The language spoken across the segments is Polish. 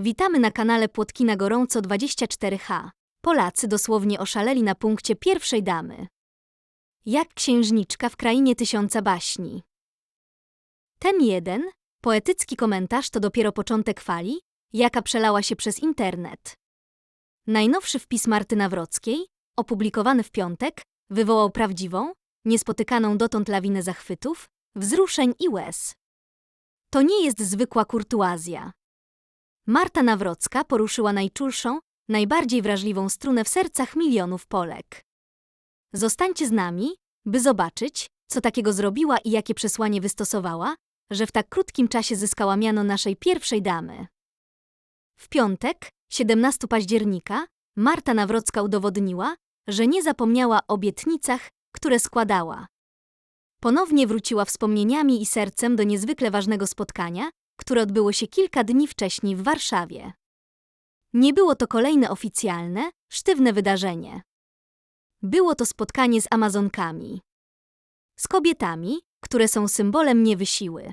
Witamy na kanale Płotki na Gorąco 24H. Polacy dosłownie oszaleli na punkcie pierwszej damy. Jak księżniczka w krainie tysiąca baśni. Ten jeden, poetycki komentarz to dopiero początek fali, jaka przelała się przez internet. Najnowszy wpis Marty Nawrockiej, opublikowany w piątek, wywołał prawdziwą, niespotykaną dotąd lawinę zachwytów, wzruszeń i łez. To nie jest zwykła kurtuazja. Marta Nawrocka poruszyła najczulszą, najbardziej wrażliwą strunę w sercach milionów Polek. Zostańcie z nami, by zobaczyć, co takiego zrobiła i jakie przesłanie wystosowała, że w tak krótkim czasie zyskała miano naszej pierwszej damy. W piątek, 17 października, Marta Nawrocka udowodniła, że nie zapomniała o obietnicach, które składała. Ponownie wróciła wspomnieniami i sercem do niezwykle ważnego spotkania, które odbyło się kilka dni wcześniej w Warszawie. Nie było to kolejne oficjalne, sztywne wydarzenie. Było to spotkanie z Amazonkami. Z kobietami, które są symbolem niewysiły.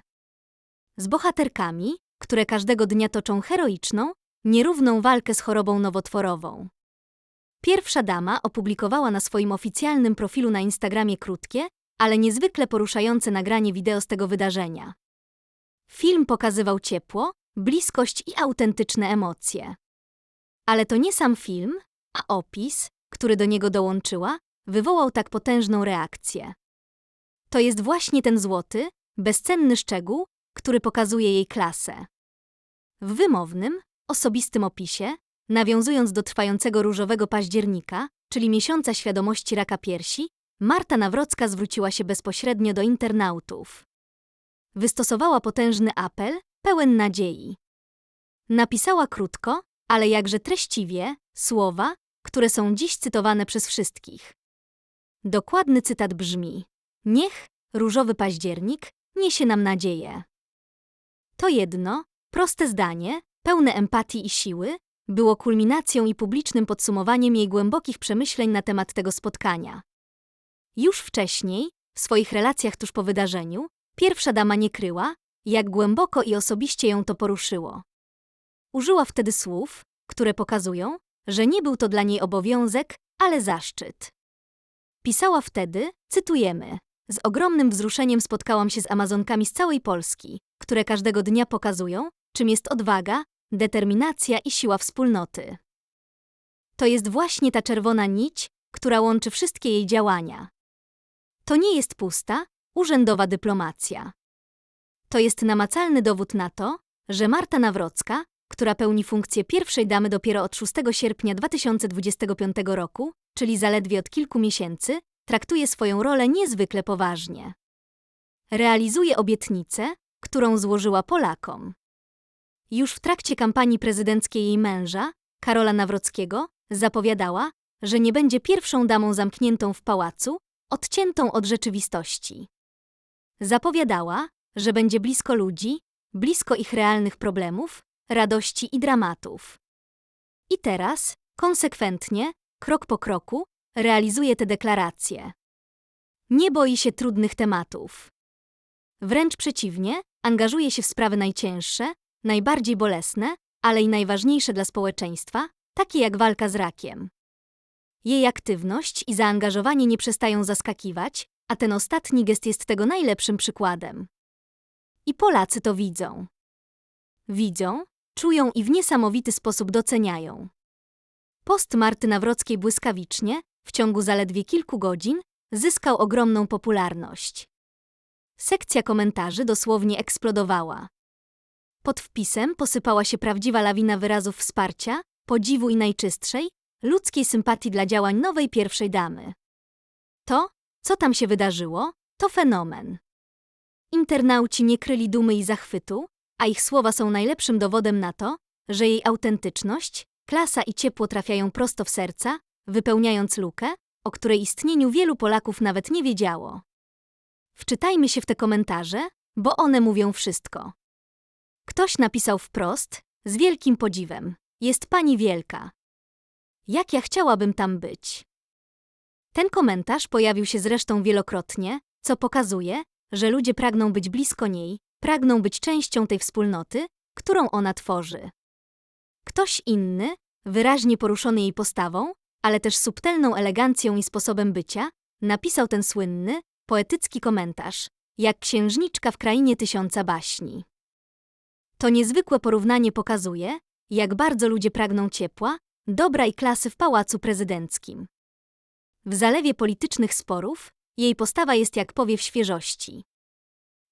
Z bohaterkami, które każdego dnia toczą heroiczną, nierówną walkę z chorobą nowotworową. Pierwsza dama opublikowała na swoim oficjalnym profilu na Instagramie krótkie, ale niezwykle poruszające nagranie wideo z tego wydarzenia. Film pokazywał ciepło, bliskość i autentyczne emocje. Ale to nie sam film, a opis, który do niego dołączyła, wywołał tak potężną reakcję. To jest właśnie ten złoty, bezcenny szczegół, który pokazuje jej klasę. W wymownym, osobistym opisie, nawiązując do trwającego różowego października, czyli miesiąca świadomości raka piersi, Marta Nawrocka zwróciła się bezpośrednio do internautów. Wystosowała potężny apel, pełen nadziei. Napisała krótko, ale jakże treściwie, słowa, które są dziś cytowane przez wszystkich. Dokładny cytat brzmi: Niech różowy październik niesie nam nadzieję. To jedno, proste zdanie, pełne empatii i siły, było kulminacją i publicznym podsumowaniem jej głębokich przemyśleń na temat tego spotkania. Już wcześniej, w swoich relacjach tuż po wydarzeniu, pierwsza dama nie kryła, jak głęboko i osobiście ją to poruszyło. Użyła wtedy słów, które pokazują, że nie był to dla niej obowiązek, ale zaszczyt. Pisała wtedy, cytujemy, z ogromnym wzruszeniem spotkałam się z Amazonkami z całej Polski, które każdego dnia pokazują, czym jest odwaga, determinacja i siła wspólnoty. To jest właśnie ta czerwona nić, która łączy wszystkie jej działania. To nie jest pusta, urzędowa dyplomacja. To jest namacalny dowód na to, że Marta Nawrocka, która pełni funkcję pierwszej damy dopiero od 6 sierpnia 2025 roku, czyli zaledwie od kilku miesięcy, traktuje swoją rolę niezwykle poważnie. Realizuje obietnicę, którą złożyła Polakom. Już w trakcie kampanii prezydenckiej jej męża, Karola Nawrockiego, zapowiadała, że nie będzie pierwszą damą zamkniętą w pałacu, odciętą od rzeczywistości. Zapowiadała, że będzie blisko ludzi, blisko ich realnych problemów, radości i dramatów. I teraz, konsekwentnie, krok po kroku, realizuje te deklaracje. Nie boi się trudnych tematów. Wręcz przeciwnie, angażuje się w sprawy najcięższe, najbardziej bolesne, ale i najważniejsze dla społeczeństwa, takie jak walka z rakiem. Jej aktywność i zaangażowanie nie przestają zaskakiwać, a ten ostatni gest jest tego najlepszym przykładem. I Polacy to widzą. Widzą, czują i w niesamowity sposób doceniają. Post Marty Nawrockiej błyskawicznie, w ciągu zaledwie kilku godzin, zyskał ogromną popularność. Sekcja komentarzy dosłownie eksplodowała. Pod wpisem posypała się prawdziwa lawina wyrazów wsparcia, podziwu i najczystszej, ludzkiej sympatii dla działań nowej pierwszej damy. To, co tam się wydarzyło, to fenomen. Internauci nie kryli dumy i zachwytu, a ich słowa są najlepszym dowodem na to, że jej autentyczność, klasa i ciepło trafiają prosto w serca, wypełniając lukę, o której istnieniu wielu Polaków nawet nie wiedziało. Wczytajmy się w te komentarze, bo one mówią wszystko. Ktoś napisał wprost, z wielkim podziwem: Jest pani wielka. Jak ja chciałabym tam być. Ten komentarz pojawił się zresztą wielokrotnie, co pokazuje, że ludzie pragną być blisko niej, pragną być częścią tej wspólnoty, którą ona tworzy. Ktoś inny, wyraźnie poruszony jej postawą, ale też subtelną elegancją i sposobem bycia, napisał ten słynny, poetycki komentarz, jak księżniczka w krainie tysiąca baśni. To niezwykłe porównanie pokazuje, jak bardzo ludzie pragną ciepła, dobra i klasy w pałacu prezydenckim. W zalewie politycznych sporów jej postawa jest jak powiew świeżości.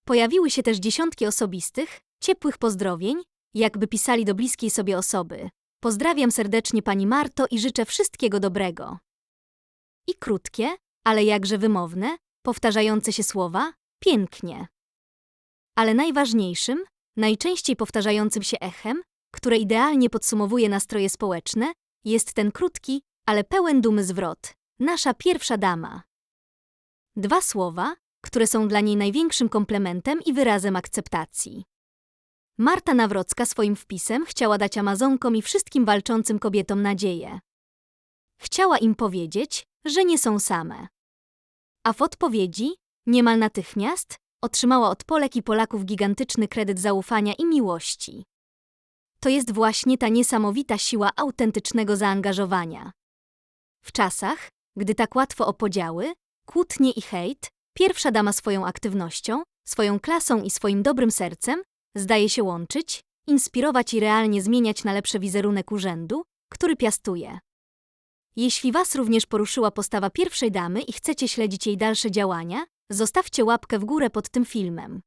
Pojawiły się też dziesiątki osobistych, ciepłych pozdrowień, jakby pisali do bliskiej sobie osoby. Pozdrawiam serdecznie pani Marto i życzę wszystkiego dobrego. I krótkie, ale jakże wymowne, powtarzające się słowa pięknie. Ale najważniejszym, najczęściej powtarzającym się echem, które idealnie podsumowuje nastroje społeczne, jest ten krótki, ale pełen dumy zwrot. Nasza pierwsza dama. Dwa słowa, które są dla niej największym komplementem i wyrazem akceptacji. Marta Nawrocka swoim wpisem chciała dać Amazonkom i wszystkim walczącym kobietom nadzieję. Chciała im powiedzieć, że nie są same. A w odpowiedzi, niemal natychmiast, otrzymała od Polek i Polaków gigantyczny kredyt zaufania i miłości. To jest właśnie ta niesamowita siła autentycznego zaangażowania. W czasach, gdy tak łatwo o podziały, kłótnie i hejt, pierwsza dama swoją aktywnością, swoją klasą i swoim dobrym sercem zdaje się łączyć, inspirować i realnie zmieniać na lepsze wizerunek urzędu, który piastuje. Jeśli Was również poruszyła postawa pierwszej damy i chcecie śledzić jej dalsze działania, zostawcie łapkę w górę pod tym filmem.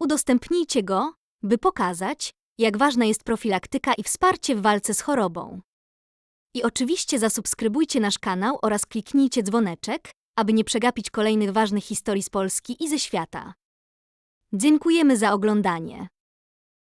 Udostępnijcie go, by pokazać, jak ważna jest profilaktyka i wsparcie w walce z chorobą. I oczywiście zasubskrybujcie nasz kanał oraz kliknijcie dzwoneczek, aby nie przegapić kolejnych ważnych historii z Polski i ze świata. Dziękujemy za oglądanie.